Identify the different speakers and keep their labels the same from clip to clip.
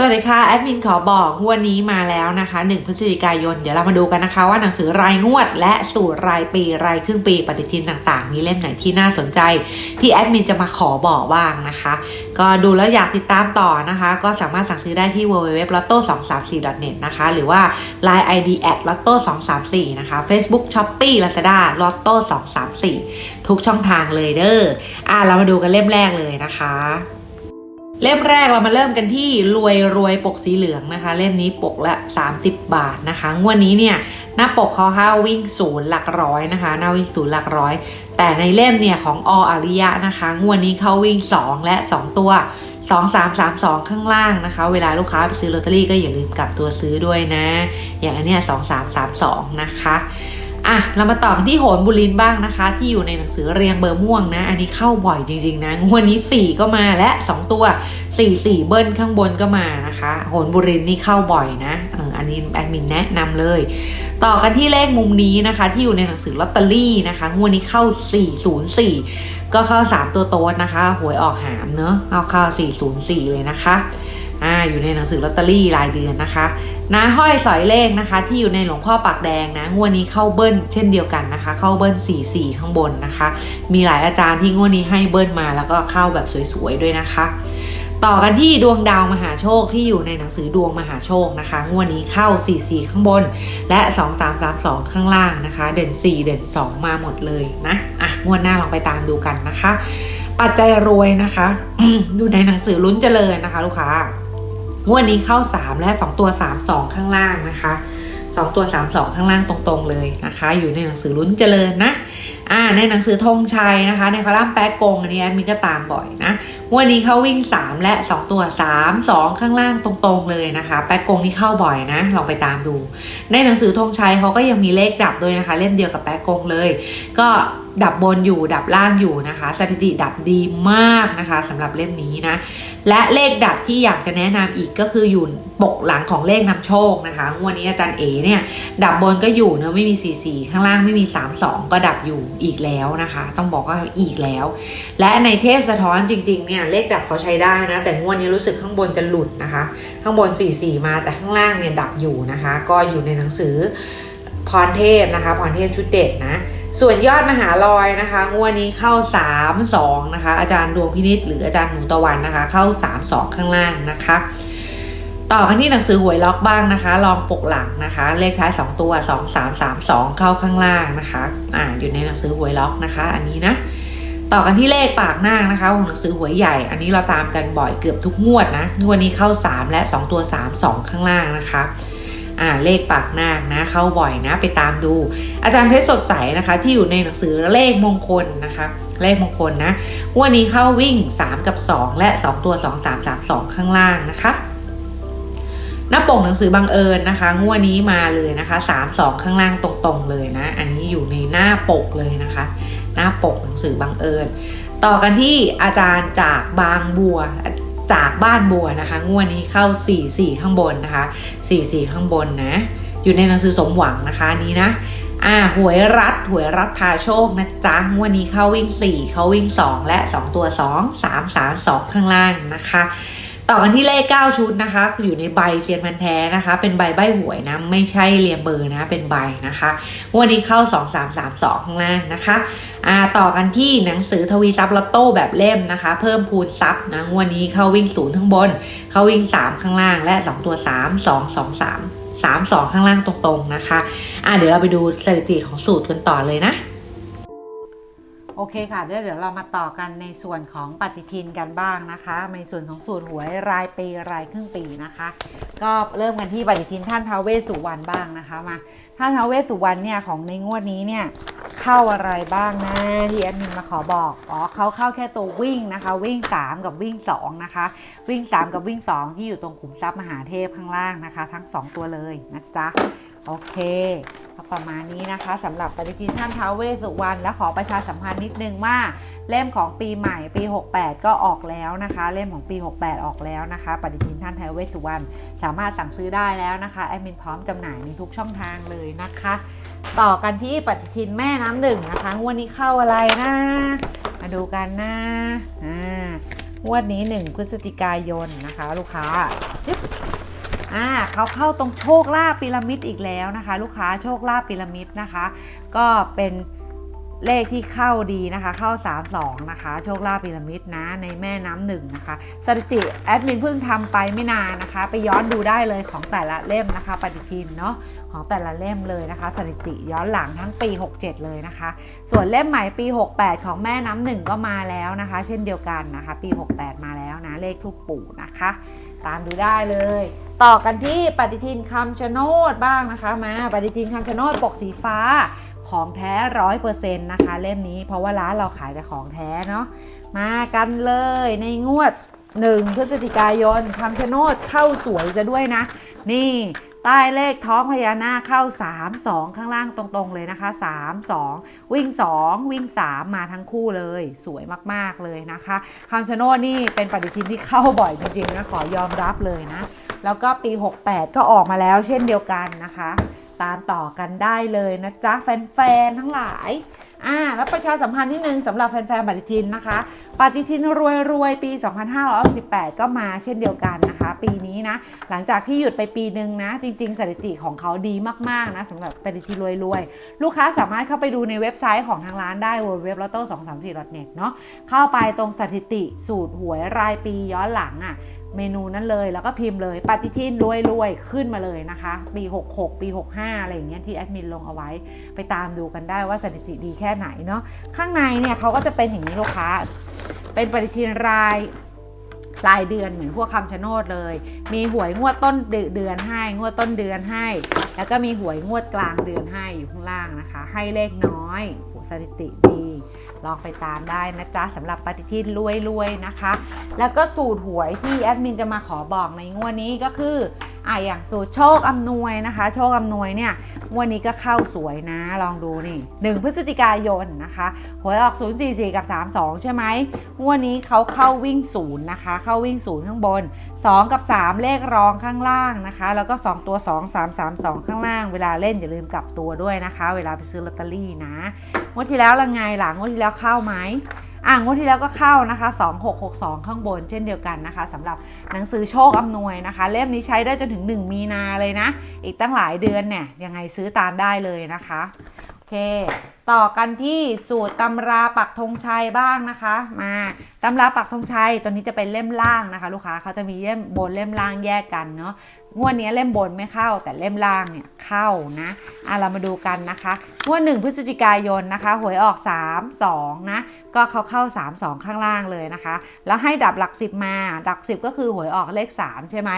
Speaker 1: สวัสดีค่ะ แอดมินขอบอกงวดนี้มาแล้วนะคะ1พฤศจิกายน เดี๋ยวเรามาดูกันนะคะ ว่าหนังสือรายงวด และสูตรรายปีรายครึ่งปีปฏิทินต่างๆ มีเล่มไหนที่น่าสนใจ ที่แอดมินจะมาขอบอกบ้างนะคะ ก็ดูแล้วอยากติดตามต่อนะคะ ก็สามารถสั่งซื้อได้ที่ www.lotto234.net นะคะ หรือว่า line ID at lotto 234 นะคะ Facebook Shopee Lazada lotto 234 ทุกช่องทางเลยเด้ออะเรามาดูกันเล่มแรกเลยนะคะ เล่มแรกเรามาเริ่มกันที่รวยรวยปกสีเหลืองนะคะ เล่มนี้ปกละ 30 บาทนะคะงวดนี้เนี่ยหน้าปกเขาห้าวิ่งศูนย์หลักร้อยนะคะ หน้าวิ่งศูนย์หลักร้อย แต่ในเล่มเนี่ยของออริยะนะคะงวดนี้เขาวิ่ง 2 และ 2 ตัว 2 3 3 2 ข้างล่างนะคะ เวลาลูกค้าไปซื้อลอตเตอรี่ก็อย่าลืมกลับตัวซื้อด้วยนะ อย่างอันเนี้ย2 3 3 2 นะคะ อะเรามาต่อกันที่โหนบุรินบ้างนะคะ ที่อยู่ในหนังสือเรียงเบอร์ม่วงนะ อันนี้เข้าบ่อยจริงๆนะงวดนี้ 4 ก็มาและ 2 ตัว 4 4 เบิ้ลข้างบนก็มานะคะ โหนบุรินนี่เข้าบ่อยนะเอออันนี้แอดมินแนะนำเลย ต่อกันที่เลขมุมนี้นะคะ ที่อยู่ในหนังสือลอตเตอรี่นะคะงวดนี้เข้า 404 ก็เข้า 3 ตัวโต๊ดนะคะหวยออกหามเนอะเอาเข้า 404 เลยนะคะอ่าอยู่ในหนังสือลอตเตอรี่รายเดือนนะคะ นาห้อยสอยเลขนะคะ ที่อยู่ในหลวงพ่อปากแดงนะงวดนี้เข้าเบิ้ลเช่นเดียวกันนะคะ เข้าเบิ้ล44 ข้างบนนะคะ มีหลายอาจารย์ที่งวดนี้ให้เบิ้ลมาแล้วก็เข้าแบบสวยๆด้วยนะคะ ต่อกันที่ดวงดาวมหาโชคที่อยู่ในหนังสือดวงมหาโชคนะคะงวดนี้เข้า 44 ข้างบน และ 2332 ข้างล่างนะคะ เด่น 4 เด่น 2 มาหมดเลยนะอะงวดหน้าลองไปตามดูกันนะคะ ปัจจัยรวยนะคะอยู่ในหนังสือลุ้นเจริญนะคะ ลูกค้า งวดนี้เข้า 3 และ 2 ตัว 3 2 ข้างล่างนะคะ 2 ตัว 3 2 ข้างล่างตรงๆเลยนะคะ อยู่ในหนังสือลุ้นเจริญนะอ่าในหนังสือธงชัยนะคะ ในคอลัมน์แป๊กกงอันนี้แอดมินก็ตามบ่อยนะงวันนี้เขาวิ่ง 3 และ 2 ตัว 3 2 ข้างล่างตรงๆเลยนะคะ แป๊กกงนี่เข้าบ่อยนะลองไปตามดู ในหนังสือธงชัยเขาก็ยังมีเลขดับด้วยนะคะ เล่มเดียวกับแป๊กกงเลย ก็ดับบนอยู่ดับล่างอยู่นะคะ สถิติดับดีมากนะคะสำหรับเล่มนี้นะ และเลขดับที่อยากจะแนะนำอีกก็คืออยู่ปกหลังของเลขนำโชคนะคะงวันนี้อาจารย์เอเนี่ยดับบนก็อยู่เนอะไม่มี4 4ข้างล่างไม่มี 3 2 ก็ดับอยู่อีกแล้วนะคะ ต้องบอกว่าอีกแล้ว และในเทพสะท้อนจริงๆเนี่ยเลขดับเขาใช้ได้นะ แต่งวดนี้รู้สึกข้างบนจะหลุดนะคะ ข้างบน 4 4 มาแต่ข้างล่างเนี่ยดับอยู่นะคะ ก็อยู่ในหนังสือพรเทพนะคะ พรเทพชุดเด็ดนะ ส่วนยอดมหาลอยนะคะงวดนี้เข้า 3 2นะคะอาจารย์ดวงพินิษหรืออาจารย์หนูตะวันนะคะ เข้า 3 2 ข้างล่างนะคะ ต่อกันที่หนังสือหวยล็อกบ้างนะคะ ลองปกหลังนะคะ เลขท้าย 2 ตัว 2 3 3 2 เข้าข้างล่างนะคะอ่าอยู่ในหนังสือหวยล็อกนะคะ อันนี้นะต่อกันที่เลขปากหน้านะคะของหนังสือหวยใหญ่ อันนี้เราตามกันบ่อยเกือบทุกงวดนะงวดนี้เข้า 3 และ 2 ตัว 3 2 ข้างล่างนะคะ อ่าเลขปากนาคนะเข้าบ่อยนะไปตามดู อาจารย์เพชรสดใสนะคะ ที่อยู่ในหนังสือเลขมงคลนะคะ เลขมงคลนะงวันนี้เข้าวิ่ง 3 กับ 2 และ 2 ตัว 2 3 3 2 ข้างล่างนะคะหน้าปกหนังสือบังเอิญนะคะงวดนี้มาเลยนะคะ3 2 ข้างล่างตรงๆเลยนะ อันนี้อยู่ในหน้าปกเลยนะคะ หน้าปกหนังสือบังเอิญ ต่อกันที่อาจารย์จากบางบัว จากบ้านบัวนะคะ งวดนี้เข้า 4 4 ข้างบนนะคะ 4 4 ข้างบนนะ อยู่ในหนังสือสมหวังนะคะนี้นะอ่าหวยรัดหวยรัดพาโชคนะจ๊ะงวดนี้เข้าวิ่ง 4 เขาวิ่ง 2 และ 2 ตัว 2 3 3 2 ข้างล่างนะคะ ต่อกันที่เลข 9 ชุดนะคะ อยู่ในใบเซียนพันแท้นะคะ เป็นใบใบหวยนะ ไม่ใช่เรียงเบอร์นะ เป็นใบนะคะ วันนี้เข้า 2 3 3 2 ข้างล่างนะคะอ่าต่อกันที่หนังสือทวีซับลอตโต้แบบเล่มนะคะ เพิ่มพูนซับนะวันนี้เข้าวิ่งศูนย์ข้างบน เข้าวิ่ง 3 ข้างล่างและ 2 ตัว 3 2 2 3 3 2 ข้างล่างตรงๆนะคะอ่าเดี๋ยวเราไปดูสถิติของสูตรกันต่อเลยนะ โอเคค่ะเดี๋ยวเดี๋ยวเรามาต่อกันในส่วนของปฏิทินกันบ้างนะคะ ในส่วนของสูตรหวยรายปีรายครึ่งปีนะคะ ก็เริ่มกันที่ปฏิทินท่านทาวเวสุวรรณบ้างนะคะมาท่านทาวเวสุวรรณเนี่ยของในงวดนี้เนี่ยเข้าอะไรบ้างนะที่แอดมินมาขอบอกอ๋อเขาเข้าแค่ตัววิ่งนะคะ วิ่ง 3 กับวิ่ง 2 นะคะ วิ่ง 3 กับวิ่ง 2 ที่อยู่ตรงขุมทรัพย์มหาเทพข้างล่างนะคะ ทั้ง 2 ตัวเลยนะจ๊ะโอเค ประมาณนี้นะคะสำหรับปฏิทินท่านท้าวเวสสุวรรณและขอประชาสัมพันธ์นิดนึงว่าเล่มของปีใหม่ปี 68 ก็ออกแล้วนะคะ เล่มของปี 68 ออกแล้วนะคะปฏิทินท่านท้าวเวสสุวรรณสามารถสั่งซื้อได้แล้วนะคะแอดมินพร้อมจำหน่ายในทุกช่องทางเลยนะคะ ต่อกันที่ปฏิทินแม่น้ำหนึ่งนะคะงวันนี้เข้าอะไรนะ มาดูกันนะอ่างวดนี้ 1 พฤศจิกายนนะคะ ลูกค้า อ่าเขาเข้าตรงโชคลาภพีระมิดอีกแล้วนะคะ ลูกค้าโชคลาภพีระมิดนะคะ ก็เป็นเลขที่เข้าดีนะคะ เข้า 32 นะคะ โชคลาภพีระมิดนะ ในแม่น้ำหนึ่งนะคะสถิติแอดมินเพิ่งทำไปไม่นานนะคะ ไปย้อนดูได้เลยของแต่ละเล่มนะคะ ปฏิทินเนาะของแต่ละเล่มเลยนะคะ สถิติย้อนหลังทั้งปี 67 เลยนะคะ ส่วนเล่มใหม่ปี 68 ของแม่น้ำหนึ่งก็มาแล้วนะคะ เช่นเดียวกันนะคะ ปี 68 มาแล้วนะเลขทุกปู่นะคะ ตามดูได้เลย ต่อกันที่ปฏิทินคำชะโนดบ้างนะคะมาปฏิทินคำชะโนดปกสีฟ้าของแท้ร้อยเปอร์เซ็นต์นะคะ เล่มนี้เพราะว่าร้านเราขายแต่ของแท้เนาะมากันเลยในงวด 1 พฤศจิกายนคำชะโนดเข้าสวยจะด้วยนะ นี่ ใต้เลขท้องพญานาคเข้า 3 2 ข้างล่างตรงๆเลยนะคะ 3 2 วิ่ง 2 วิ่ง 3 มาทั้งคู่เลย สวยมากๆเลยนะคะคำชะโนดนี่เป็นปฏิทินที่เข้าบ่อยจริงๆนะขอยอมรับเลยนะ แล้วก็ปี 68 ก็ออกมาแล้วเช่นเดียวกันนะคะ ตามต่อกันได้เลยนะจ๊ะแฟนๆทั้งหลาย อ่าแล้วประชาสัมพันธ์นิดนึงสำหรับแฟนๆปฏิทินนะคะ ปฏิทินรวยรวยปี 2568 ก็มาเช่นเดียวกันนะคะ ปีนี้นะ หลังจากที่หยุดไปปีหนึ่งนะ จริง ๆ สถิติของเขาดีมากๆนะสำหรับปฏิทินรวยรวยๆลูกค้าสามารถเข้าไปดูในเว็บไซต์ของทางร้านได้ w w w l o t t o 2 3 4 net เนาะเข้าไปตรงสถิติสูตรหวยรายปีย้อนหลังอะ่ะเมนูนั้นเลยแล้วก็พิมพ์เลยปฏิทินรวยรวยๆ ขึ้นมาเลยนะคะ ปี 66 ปี 65 อะไรอย่างเงี้ยที่แอดมินลงเอาไว้ไปตามดูกันได้ว่าสถิติดีแค่ไหนเนาะข้างในเนี่ยเขาก็จะเป็นอย่างนี้ลูกค้า เป็นปฏิทินรายรายเดือนเหมือนพวกคำชะโนดเลย มีหวยงวดต้นเดือนให้ งวดต้นเดือนให้ แล้วก็มีหวยงวดกลางเดือนให้อยู่ข้างล่างนะคะ ให้เลขน้อย สถิติดี ลองไปตามได้นะจ๊ะสำหรับปฏิทินรวยๆนะคะ แล้วก็สูตรหวยที่แอดมินจะมาขอบอกในงวดนี้ก็คือ อะอย่างสูตรโชคอำนวยนะคะ โชคอำนวยเนี่ยวดนี้ก็เข้าสวยนะลองดูนี่ 1 พฤศจิกายนนะคะหวยออก 044 กับ 32 ใช่ไหมวดนี้เขาเข้าวิ่งศูนย์นะคะ เข้าวิ่งศูนย์ข้างบน 2 กับ 3 เลขรองข้างล่างนะคะ แล้วก็ 2 ตัว 2 3 3 2 ข้างล่าง เวลาเล่นอย่าลืมกลับตัวด้วยนะคะ เวลาไปซื้อลอตเตอรี่นะงวดที่แล้วละไงหลังงวดที่แล้วเข้าไหม อ่างวดที่แล้วก็เข้านะคะ 2662 ข้างบนเช่นเดียวกันนะคะสำหรับหนังสือโชคอำนวยนะคะ เล่มนี้ใช้ได้จนถึง 1 มีนาเลยนะ อีกตั้งหลายเดือนเนี่ยยังไงซื้อตามได้เลยนะคะโอเค ต่อกันที่สูตรตำราปักธงชัยบ้างนะคะ มาตำราปักธงชัยตัวนี้จะเป็นเล่มล่างนะคะ ลูกค้าเขาจะมีเล่มบนเล่มล่างแยกกันเนาะ งวดนี้เล่มบนไม่เข้าแต่เล่มล่างเนี่ยเข้านะอะเรามาดูกันนะคะงวด1พฤศจิกายนนะคะหวยออก 3 2นะก็เขาเข้า 3 2 ข้างล่างเลยนะคะ แล้วให้ดับหลัก 10 มาดับ 10 ก็คือหวยออกเลข 3 ใช่ไหม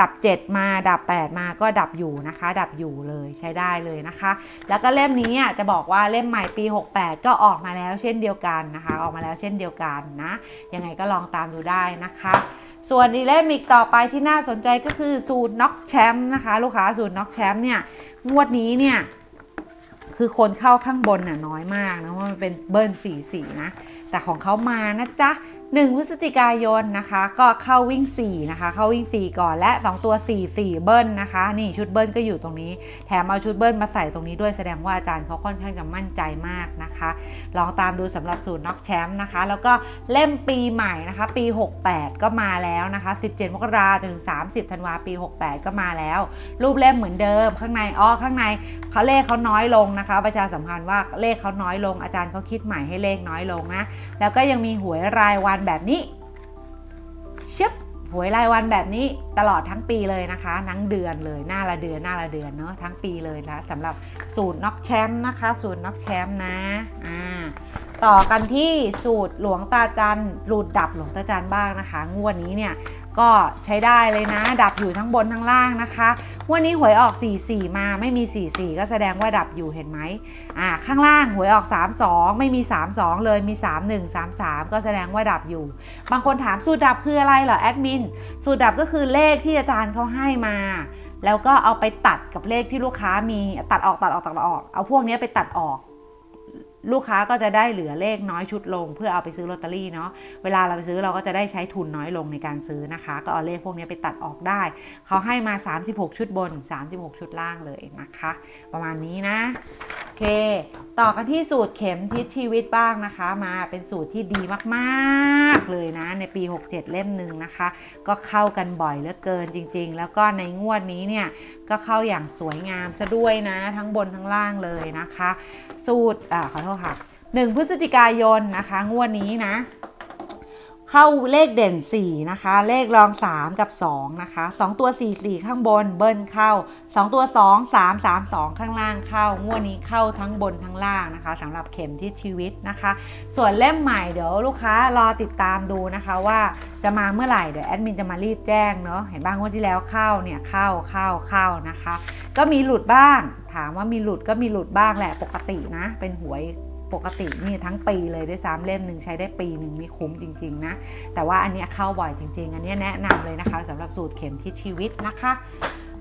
Speaker 1: ดับ 7 มาดับ 8 มาก็ดับอยู่นะคะ ดับอยู่เลยใช้ได้เลยนะคะ แล้วก็เล่มนี้อะจะบอกว่าเล่มใหม่ปี 68 ก็ออกมาแล้วเช่นเดียวกันนะคะ ออกมาแล้วเช่นเดียวกันนะยังไงก็ลองตามดูได้นะคะ ส่วนอีเล่มิกต่อไปที่น่าสนใจก็คือสูตรน็อกแชมป์นะคะ ลูกค้าสูตรน็อกแชมป์เนี่ยงวดนี้เนี่ยคือคนเข้าข้างบนน่ะน้อยมากนะเพราะมันเป็นเบิ้ล4 4นะ แต่ของเขามานะจ๊ะ 1 พฤศจิกายนนะคะ ก็เข้าวิ่ง 4 นะคะ เข้าวิ่ง 4 ก่อนและ 2 ตัว 4 4 เบิ้ลนะคะ นี่ชุดเบิ้ลก็อยู่ตรงนี้ แถมเอาชุดเบิ้ลมาใส่ตรงนี้ด้วยแสดงว่าอาจารย์เขาค่อนข้างจะมั่นใจมากนะคะ ลองตามดูสำหรับสูตรน็อกแชมป์นะคะ แล้วก็เล่มปีใหม่นะคะ ปี 68 ก็มาแล้วนะคะ 17 มกราจนถึง 30 ธันวาปี 68 ก็มาแล้ว รูปเล่มเหมือนเดิม ข้างในอ้อข้างในเขาเลขเขาน้อยลงนะคะ ประชาสัมพันธ์ว่าเลขเขาน้อยลงอาจารย์เขาคิดใหม่ให้เลขน้อยลงนะแล้วก็ยังมีหวยรายวันแบบนี้ชึบหวยรายวันแบบนี้ตลอดทั้งปีเลยนะคะทั้งเดือนเลยหน้าละเดือนหน้าละเดือนเนาะทั้งปีเลยนะสำหรับสูตรน็อกแชมป์นะคะ สูตรน็อกแชมป์นะอ่าต่อกันที่สูตรหลวงตาจันรูดดับหลวงตาจันบ้างนะคะ งวดนี้เนี่ย ก็ใช้ได้เลยนะ ดับอยู่ทั้งบนทั้งล่างนะคะ วันนี้หวยออก 44 มาไม่มี 44 ก็แสดงว่าดับอยู่เห็นไหมอ่าข้างล่างหวยออก 32 ไม่มี 32 เลยมี 31 33 ก็แสดงว่าดับอยู่ บางคนถามสูตรดับคืออะไรเหรอแอดมินสูตรดับก็คือเลขที่อาจารย์เขาให้มาแล้วก็เอาไปตัดกับเลขที่ลูกค้ามีตัดออกตัดออกตัดออก เอาพวกนี้ไปตัดออก ลูกค้าก็จะได้เหลือเลขน้อยชุดลง เพื่อเอาไปซื้อลอตเตอรี่เนาะเวลาเราไปซื้อเราก็จะได้ใช้ทุนน้อยลงในการซื้อนะคะ ก็เอาเลขพวกนี้ไปตัดออกได้ เขาให้มา 36 ชุดบน 36 ชุดล่างเลยนะคะ ประมาณนี้นะ เค ต่อกันที่สูตรเข็มทิศชีวิตบ้างนะคะ มาเป็นสูตรที่ดีมากๆเลยนะ ในปี 67 เล่มหนึ่งนะคะ ก็เข้ากันบ่อยเหลือเกินจริง ๆ แล้วก็ในงวดนี้เนี่ย ก็เข้าอย่างสวยงามซะด้วยนะ ทั้งบนทั้งล่างเลยนะคะ สูตรอ่าขอโทษค่ะ 1 พฤศจิกายนนะคะ งวดนี้นะ เข้าเลขเด่น 4 นะคะ เลขรอง 3 กับ 2 นะคะ 2 ตัว 4 4 ข้างบนเบิ้ลเข้า 2 ตัว 2 3 3 2 ข้างล่างเข้างวดนี้เข้าทั้งบนทั้งล่างนะคะสำหรับเข็มทิศชีวิตนะคะ ส่วนเล่มใหม่เดี๋ยวลูกค้ารอติดตามดูนะคะว่าจะมาเมื่อไหร่เดี๋ยวแอดมินจะมารีบแจ้งเนาะเห็นบ้างว่าที่แล้วเข้าเนี่ยเข้าเข้าเข้านะคะ ก็มีหลุดบ้าง ถามว่ามีหลุดก็มีหลุดบ้างแหละปกตินะ เป็นหวย ปกตินี่ทั้งปีเลยด้วยซ้ำเล่มหนึ่งใช้ได้ปีหนึ่งนี่คุ้มจริงๆนะแต่ว่าอันเนี้ยเข้าบ่อยจริง ๆ อันเนี้ยแนะนำเลยนะคะสำหรับสูตรเข็มทิศชีวิตนะคะ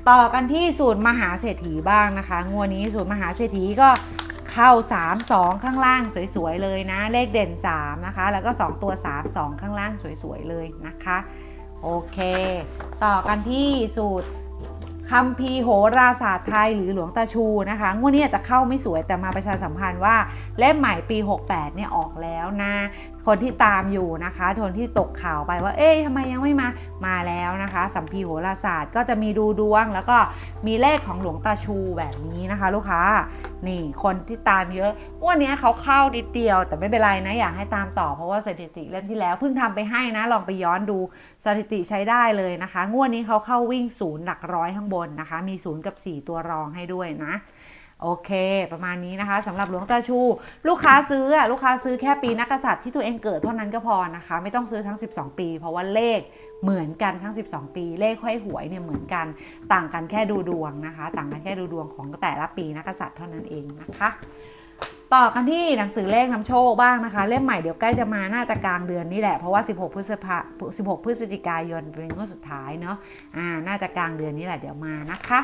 Speaker 1: ต่อกันที่สูตรมหาเศรษฐีบ้างนะคะงวดนี้สูตรมหาเศรษฐีก็เข้า 3 2 ข้างล่างสวยๆเลยนะ เลขเด่น 3 นะคะ แล้วก็ 2 ตัว 3 2 ข้างล่างสวยๆเลยนะคะ โอเค ต่อกันที่สูตร คัมภีร์โหราศาสตร์ไทยหรือหลวงตาชูนะคะงวดนี้อาจจะเข้าไม่สวยแต่มาประชาสัมพันธ์ว่าเล่มใหม่ปี 68เนี่ยออกแล้วนะ คนที่ตามอยู่นะคะคนที่ตกข่าวไปว่า เอ๊ะทำไมยังไม่มา มาแล้วนะคะ สัมพีโหราศาสตร์ก็จะมีดูดวง แล้วก็มีเลขของหลวงตาชูแบบนี้นะคะ ลูกค้า นี่คนที่ตามเยอะงวันนี้เขาเข้านิดเดียว แต่ไม่เป็นไรนะ อยากให้ตามต่อเพราะว่าสถิติเล่มที่แล้วเพิ่งทำไปให้นะ ลองไปย้อนดูสถิติใช้ได้เลยนะคะ งวดนี้เขาเข้าวิ่งศูนย์หลักร้อยข้างบนนะคะ มีศูนย์กับ 4 ตัวรองให้ด้วยนะ โอเค ประมาณนี้นะคะสำหรับหลวงตาชู ลูกค้าซื้อลูกค้าซื้อแค่ปีนักษัตริย์ที่ตัวเองเกิดเท่านั้นก็พอนะคะ ไม่ต้องซื้อทั้ง 12 ปี เพราะว่าเลขเหมือนกันทั้ง 12 ปี เลขห้อยหวยเนี่ยเหมือนกันต่างกันแค่ดูดวงนะคะ ต่างกันแค่ดูดวงของแต่ละปีนักกษัตริย์เท่านั้นเองนะคะต่อกันที่หนังสือเลขนำโชคบ้างนะคะ เล่มใหม่เดี๋ยวใกล้จะมาน่าจะกลางเดือนนี่แหละ เพราะว่า 16 พฤษภา16 พฤศจิกายนเป็นงวดสุดท้ายเนาะอ่าน่าจะกลางเดือนนี้แหละเดี๋ยวมานะคะ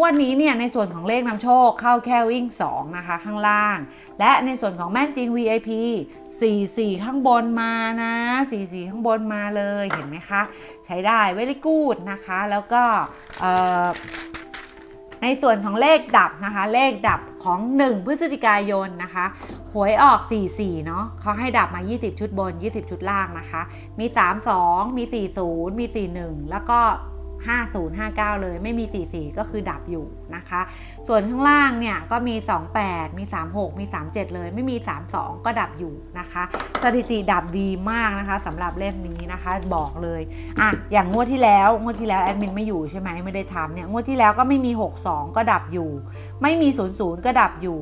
Speaker 1: วันนี้เนี่ยในส่วนของเลขนำโชคเข้าแค่วิ่ง 2 นะคะ ข้างล่าง และในส่วนของแม่นจริง VIP 44 ข้างบนมานะ44ข้างบนมาเลยเห็นไหมคะ ใช้ได้ very good นะคะ แล้วก็ในส่วนของเลขดับนะคะ เลขดับของ 1 พฤศจิกายนนะคะหวยออก 44 เนาะเขาให้ดับมา 20 ชุดบน 20 ชุดล่างนะคะ มี 32 มี 40 มี 41 แล้วก็ 50 59 เลยไม่มี 44 ก็คือดับอยู่นะคะ ส่วนข้างล่างเนี่ยก็มี 28 มี 36 มี 37 เลยไม่มี 32 ก็ดับอยู่นะคะ สถิติดับดีมากนะคะสำหรับเล่มนี้นะคะบอกเลยอะอย่างงวดที่แล้วงวดที่แล้วแอดมินไม่อยู่ใช่ไหมไม่ได้ทำเนี่ยงวดที่แล้วก็ไม่มี 62 ก็ดับอยู่ ไม่มี 00 ก็ดับอยู่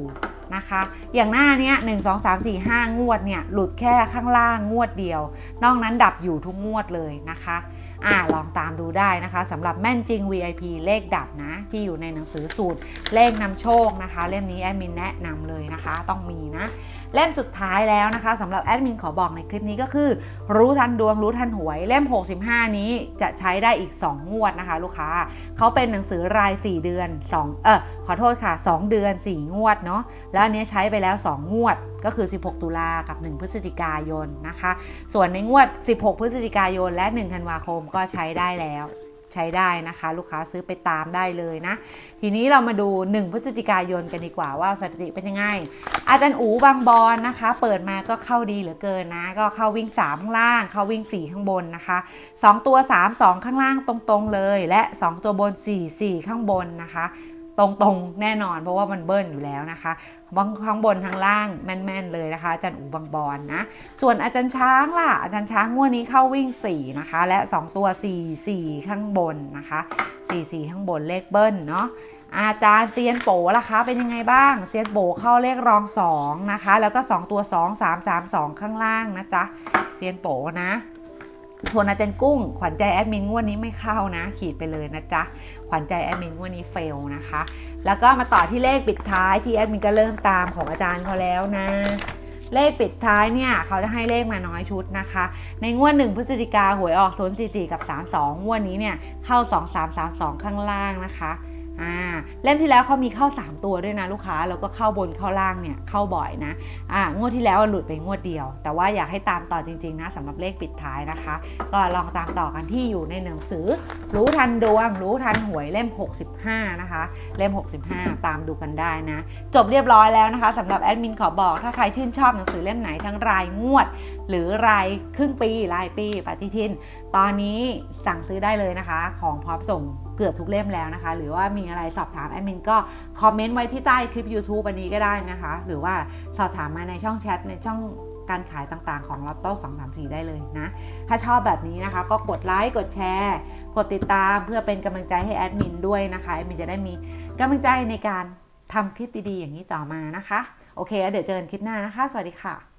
Speaker 1: นะคะ อย่างหน้าเนี้ย1 2 3 4 5งวดเนี่ยหลุดแค่ข้างล่างงวดเดียว นอกนั้นดับอยู่ทุกงวดเลยนะคะ อ่าลองตามดูได้นะคะสำหรับแม่นจริง VIP เลขดับนะ ที่อยู่ในหนังสือสูตรเลขนำโชคนะคะ เล่มนี้แอดมินแนะนำเลยนะคะ ต้องมีนะ เล่มสุดท้ายแล้วนะคะสำหรับแอดมินขอบอกในคลิปนี้ก็คือ รู้ทันดวงรู้ทันหวย เล่ม 65 นี้จะใช้ได้อีก 2 งวดนะคะ ลูกค้าเขาเป็นหนังสือราย 4 เดือน2เออขอโทษค่ะ 2 เดือน 4 งวดเนาะแล้วอันนี้ใช้ไปแล้ว 2 งวดก็คือ 16 ตุลากับ 1 พฤศจิกายนนะคะ ส่วนในงวด 16 พฤศจิกายนและ 1 ธันวาคมก็ใช้ได้แล้ว ใช้ได้นะคะ ลูกค้าซื้อไปตามได้เลยนะ ทีนี้เรามาดู 1 พฤศจิกายนกันดีกว่าว่าสถิติเป็นยังไง อาจารย์อูบางบอนนะคะ เปิดมาก็เข้าดีเหลือเกินนะ ก็เข้าวิ่ง 3 ข้างล่าง เข้าวิ่ง 4 ข้างบนนะคะ 2 ตัว 3 2 ข้างล่างตรงๆเลย และ 2 ตัวบน 4 4 ข้างบนนะคะ ตรงๆแน่นอน เพราะว่ามันเบิ้ลอยู่แล้วนะคะบางข้างบนข้างล่างแม่นๆเลยนะคะอาจารย์อูบางบอนนะส่วนอาจารย์ช้างล่ะอาจารย์ช้างงวดนี้เข้าวิ่ง 4 นะคะ และ 2 ตัว 4 4 ข้างบนนะคะ4 4 ข้างบนเลขเบิ้ลเนาะอาจารย์เซียนโปล่ะคะ เป็นยังไงบ้างเซียนโปเข้าเลขรอง2นะคะแล้วก็ 2 ตัว 2 3 3 2 ข้างล่างนะจ๊ะเซียนโปนะ โทนอาจารย์กุ้ง ขวัญใจแอดมินงวดนี้ไม่เข้านะ ขีดไปเลยนะจ๊ะ ขวัญใจแอดมินงวดนี้เฟลนะคะ แล้วก็มาต่อที่เลขปิดท้ายที่แอดมินก็เริ่มตามของอาจารย์เขาแล้วนะ เลขปิดท้ายเนี่ยเขาจะให้เลขมาน้อยชุดนะคะ ในงวดหนึ่งพฤศจิกาหวยออก044 กับ 32 งวดนี้เนี่ยเข้า 2332 ข้างล่างนะคะ
Speaker 2: อ่าเล่มที่แล้วเขามีเข้า 3 ตัวด้วยนะลูกค้าแล้วก็เข้าบนเข้าล่างเนี่ยเข้าบ่อยนะอ่างวดที่แล้วหลุดไปงวดเดียว แต่ว่าอยากให้ตามต่อจริงๆนะสำหรับเลขปิดท้ายนะคะ ก็ลองตามต่อกันที่อยู่ในหนังสือ รู้ทันดวง รู้ทันหวยเล่ม 65 นะคะ เล่ม 65 ตามดูกันได้นะ จบเรียบร้อยแล้วนะคะสำหรับแอดมินขอบอกถ้าใครชื่นชอบหนังสือเล่มไหนทั้งรายงวด หรือรายครึ่งปีรายปีปฏิทิน ตอนนี้สั่งซื้อได้เลยนะคะ ของพร้อมส่ง เกือบทุกเล่มแล้วนะคะ หรือว่ามีอะไรสอบถามแอดมินก็คอมเมนต์ไว้ที่ใต้คลิป YouTube อันนี้ก็ได้นะคะ หรือว่าสอบถามมาในช่องแชทในช่องการขายต่างๆ ของ Lotto 234 ได้เลยนะ ถ้าชอบแบบนี้นะคะ ก็กดไลค์กดแชร์ กดติดตามเพื่อเป็นกำลังใจให้แอดมินด้วยนะคะแอดมินจะได้มีกำลังใจในการทำคลิปดีๆอย่างนี้ต่อมานะคะ โอเค แล้วเดี๋ยวเจอกันคลิปหน้านะคะ สวัสดีค่ะ